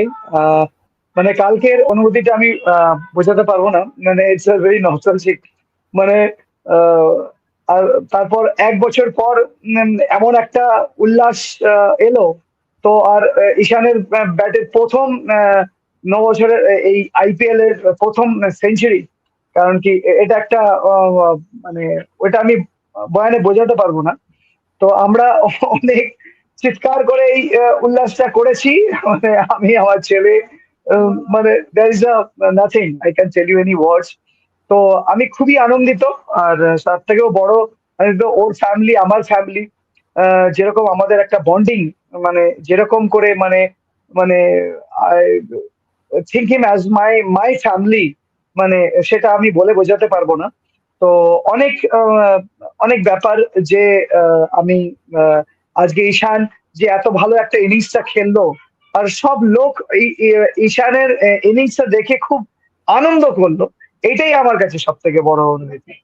নেই। মানে কালকের অনুভূতিটা আমি বোঝাতে পারব না। মানে ইটস আ ভেরি নস্টালজিক মানে আর তারপর এক বছর পর এমন একটা উল্লাস এলো। তো আর ঈশানের ব্যাটের প্রথম ন বছরের এই আইপিএল এর প্রথম সেঞ্চুরি কারণ কি এটা একটা মানে ওটা আমি বয়ানে বোঝাতে পারব না। তো আমরা অনেক চিৎকার করে এই উল্লাসটা করেছি। মানে আমি আমার ছেলে মানে there is nothing I can tell you any words তো আমি খুবই আনন্দিত আর তার থেকেও বড় মানে ওর ফ্যামিলি আমার ফ্যামিলি যেরকম আমাদের একটা বন্ডিং মানে যেরকম করে মানে মানে think him as my my family মানে সেটা আমি বলে বোঝাতে পারব না। তো অনেক অনেক ব্যাপার যে আমি আহ, আজকে ঈশান যে এত ভালো একটা ইনিংসটা খেললো, আর সব লোক ঈশানের ইনিংসটা দেখে খুব আনন্দ করল, এটাই আমার কাছে সব থেকে বড় অনুভূতি।